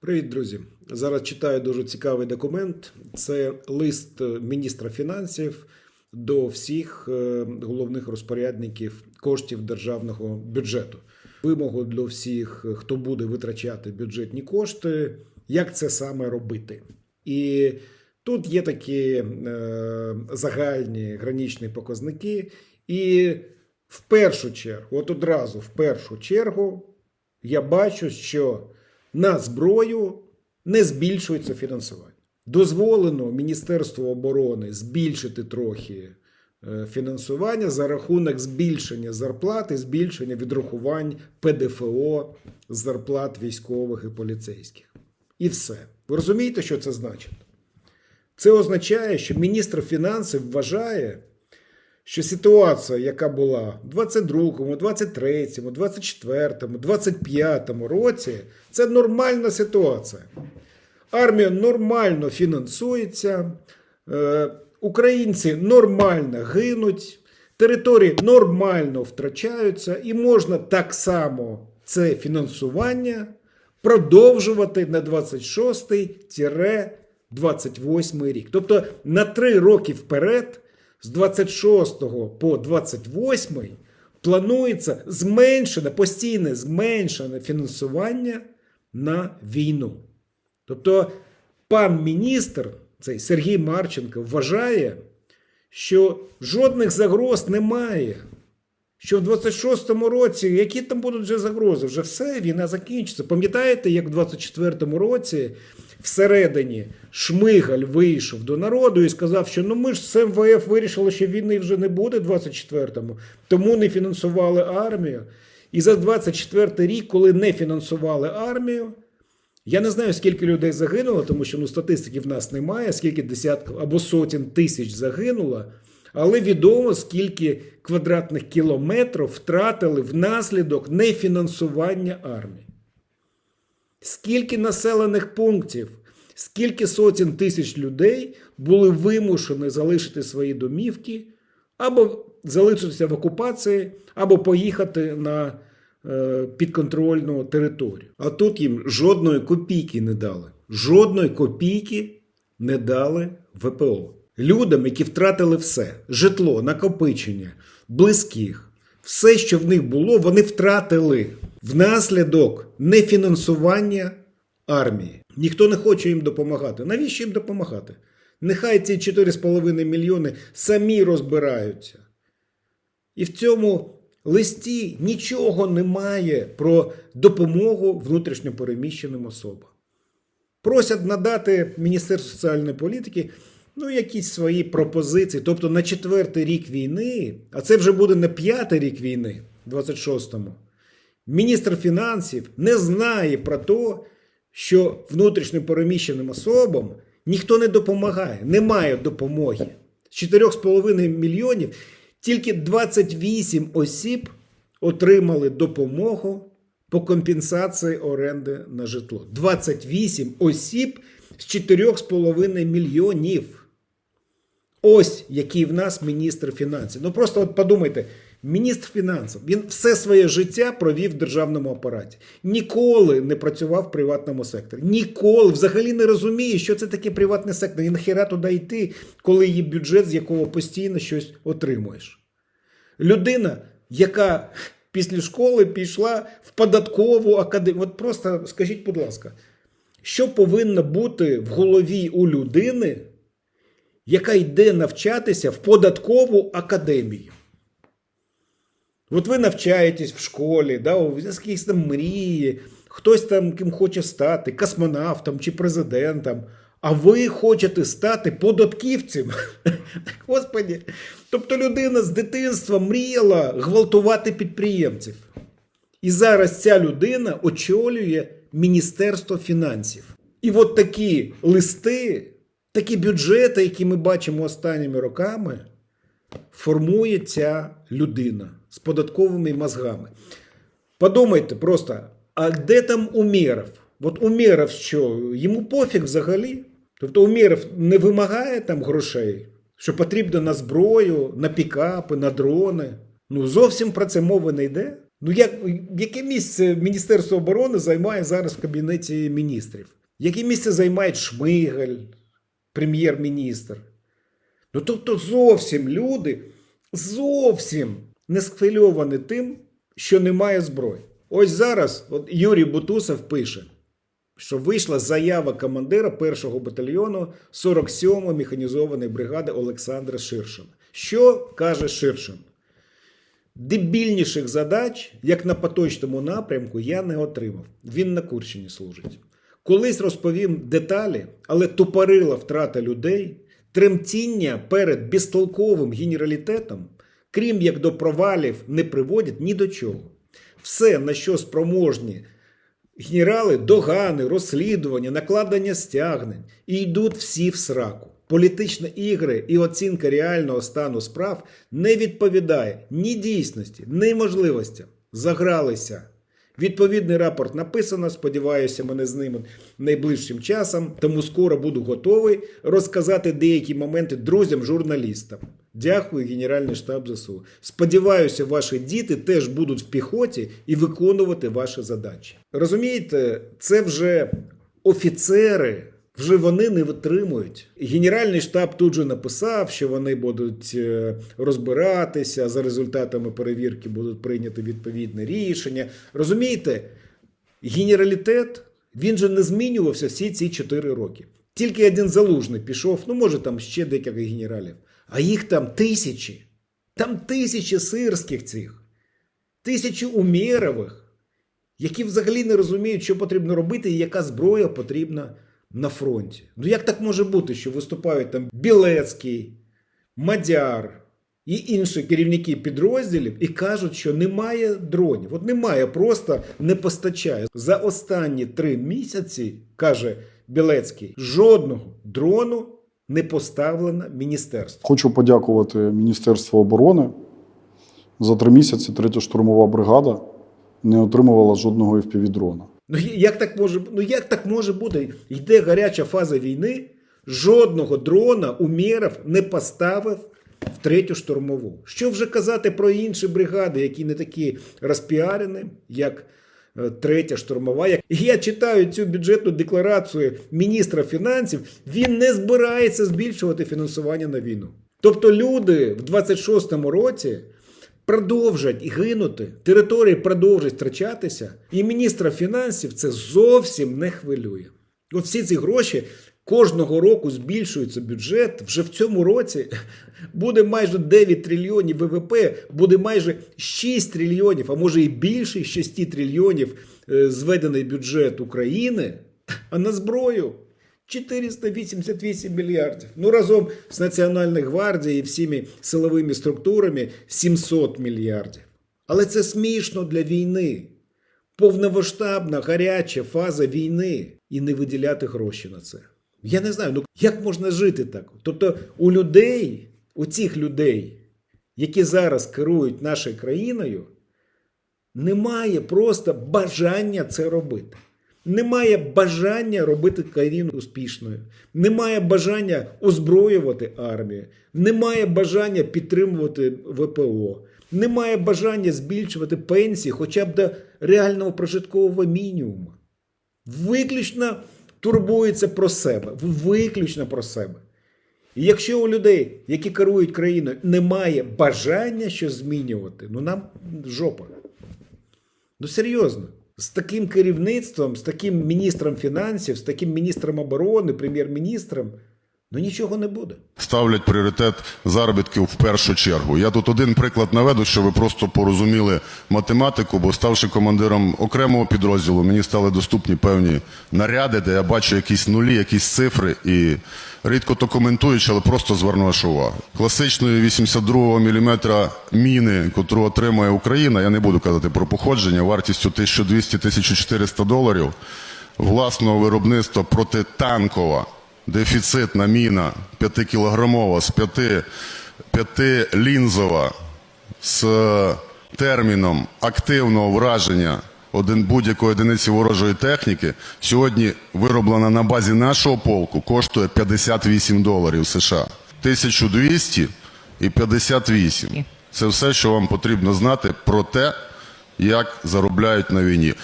Привіт, друзі! Зараз читаю дуже цікавий документ. Це лист міністра фінансів до всіх е, головних розпорядників коштів державного бюджету. Вимогу для всіх, хто буде витрачати бюджетні кошти, як це саме робити. І тут є такі е, загальні гранічні показники. І в першу чергу, от одразу в першу чергу, я бачу, що на зброю не збільшується фінансування. Дозволено Міністерству оборони збільшити трохи е, фінансування за рахунок збільшення зарплат і збільшення відрахувань ПДФО зарплат військових і поліцейських. І все. Ви розумієте, що це значить? Це означає, що міністр фінансів вважає, що ситуація, яка була в 22-му, 23-му, 24-му, 25-му році, це нормальна ситуація. Армія нормально фінансується, е, українці нормально гинуть, території нормально втрачаються, і можна так само це фінансування продовжувати на 26-28 рік. Тобто на три роки вперед, з 26 по 28 планується зменшене, постійне зменшене фінансування на війну. Тобто, пан міністр, цей Сергій Марченко, вважає, що жодних загроз немає. Що в 26-му році, які там будуть вже загрози? Вже все, війна закінчиться. Пам'ятаєте, як в 24-му році всередині Шмигаль вийшов до народу і сказав, що ну ми ж з МВФ вирішили, що війни вже не буде в 24-му, тому не фінансували армію. І за 24 рік, коли не фінансували армію, я не знаю, скільки людей загинуло, тому що ну, статистики в нас немає, скільки десятків або сотень тисяч загинуло, але відомо, скільки квадратних кілометрів втратили внаслідок нефінансування армії. Скільки населених пунктів, скільки сотень тисяч людей були вимушені залишити свої домівки, або залишитися в окупації, або поїхати на е, підконтрольну територію. А тут їм жодної копійки не дали. Жодної копійки не дали ВПО. Людям, які втратили все: житло, накопичення, близьких, все, що в них було, вони втратили внаслідок нефінансування армії. Ніхто не хоче їм допомагати. Навіщо їм допомагати? Нехай ці 4,5 мільйони самі розбираються. І в цьому листі нічого немає про допомогу внутрішньопереміщеним особам. Просять надати Міністерству соціальної політики ну, якісь свої пропозиції. Тобто на четвертий рік війни, а це вже буде на п'ятий рік війни, 26-му, міністр фінансів не знає про те, що внутрішньо переміщеним особам ніхто не допомагає, немає допомоги. З 4,5 мільйонів тільки 28 осіб отримали допомогу по компенсації оренди на житло. 28 осіб з 4,5 мільйонів. Ось який в нас міністр фінансів. Ну просто от подумайте, міністр фінансів він все своє життя провів в державному апараті. Ніколи не працював в приватному секторі. Ніколи взагалі не розуміє, що це таке приватний сектор. І нахіра туди йти, коли є бюджет, з якого постійно щось отримуєш. Людина, яка після школи пішла в податкову академію. От просто скажіть, будь ласка, що повинно бути в голові у людини, яка йде навчатися в податкову академію? От ви навчаєтесь в школі, да, у якісь там мрії, хтось там ким хоче стати, космонавтом чи президентом, а ви хочете стати податківцем. Господі. Тобто людина з дитинства мріяла гвалтувати підприємців. І зараз ця людина очолює Міністерство фінансів. І от такі листи, такі бюджети, які ми бачимо останніми роками, формує ця людина з податковими мозгами. Подумайте просто, а де там Умєров? От Умєров що, йому пофіг взагалі? Тобто Умєров не вимагає там грошей, що потрібно на зброю, на пікапи, на дрони. Ну зовсім про це мови не йде. Ну, як, яке місце Міністерство оборони займає зараз в Кабінеті міністрів? Яке місце займає Шмигаль, прем'єр-міністр? Ну, тобто зовсім люди зовсім не схвильовані тим, що немає зброї. Ось зараз от Юрій Бутусов пише, що вийшла заява командира 1-го батальйону 47-ї механізованої бригади Олександра Ширшина. Що каже Ширшин? Дебільніших задач, як на поточному напрямку, я не отримав. Він на Курщині служить. Колись розповім деталі, але тупорила втрата людей, тремтіння перед безтолковим генералітетом, крім як до провалів, не приводять ні до чого. Все, на що спроможні генерали, догани, розслідування, накладення стягнень і йдуть всі в сраку. Політичні ігри і оцінка реального стану справ не відповідає ні дійсності, ні можливостям. Загралися. Відповідний рапорт написано. Сподіваюся, мене з ним найближчим часом. Тому скоро буду готовий розказати деякі моменти друзям-журналістам. Дякую, Генеральний штаб ЗСУ. Сподіваюся, ваші діти теж будуть в піхоті і виконувати ваші задачі. Розумієте, це вже офіцери. Вже вони не витримують. Генеральний штаб тут же написав, що вони будуть е, розбиратися за результатами перевірки, будуть прийняти відповідне рішення. Розумієте, генералітет він же не змінювався всі ці 4 роки. Тільки один залужний пішов, ну може там ще декілька генералів, а їх там тисячі. Там тисячі сирських цих, тисячі умєрових, які взагалі не розуміють, що потрібно робити і яка зброя потрібна на фронті. Ну як так може бути, що виступають там Білецький, Мадяр і інші керівники підрозділів і кажуть, що немає дронів. От немає, просто не постачає. За останні три місяці, каже Білецький, жодного дрону не поставлено міністерство. Хочу подякувати Міністерству оборони. За три місяці третя штурмова бригада не отримувала жодного FPV-дрона. Ну як так може ну як так може бути? Йде гаряча фаза війни, жодного дрона Умєров не поставив в третю штурмову. Що вже казати про інші бригади, які не такі розпіарені, як е, третя штурмова. Як я читаю цю бюджетну декларацію міністра фінансів, він не збирається збільшувати фінансування на війну. Тобто люди в 26-му році продовжать гинути, території продовжать втрачатися, і міністра фінансів це зовсім не хвилює. От всі ці гроші кожного року збільшується бюджет. Вже в цьому році буде майже 9 трильйонів ВВП, буде майже 6 трильйонів, а може і більше 6 трильйонів е, зведений бюджет України, а на зброю. 488 мільярдів. Ну разом з Національною гвардією і всіми силовими структурами 700 мільярдів. Але це смішно для війни. Повномасштабна гаряча фаза війни і не виділяти гроші на це. Я не знаю, ну як можна жити так? Тобто у людей, у цих людей, які зараз керують нашою країною, немає просто бажання це робити. Немає бажання робити країну успішною, немає бажання озброювати армію, немає бажання підтримувати ВПО, немає бажання збільшувати пенсії хоча б до реального прожиткового мінімуму. Виключно турбується про себе, виключно про себе. І якщо у людей, які керують країною, немає бажання щось змінювати, ну нам жопа. Ну серйозно. З таким керівництвом, з таким міністром фінансів, з таким міністром оборони, прем'єр-міністром, ну нічого не буде. ставлять пріоритет заробітків в першу чергу. Я тут один приклад наведу, щоб ви просто порозуміли математику, бо ставши командиром окремого підрозділу, мені стали доступні певні наряди, де я бачу якісь нулі, якісь цифри і рідко то коментуючи, але просто зверну вашу увагу. Класичної 82 мм міни, котру отримує Україна, я не буду казати про походження, вартістю 1200-1400 доларів, власного виробництва протитанкова дефіцитна міна 5-кілограмова з 5, 5 лінзова з терміном активного враження будь-якої одиниці ворожої техніки сьогодні вироблена на базі нашого полку коштує 58 доларів США. 1200 і 58. Це все, що вам потрібно знати про те, як заробляють на війні.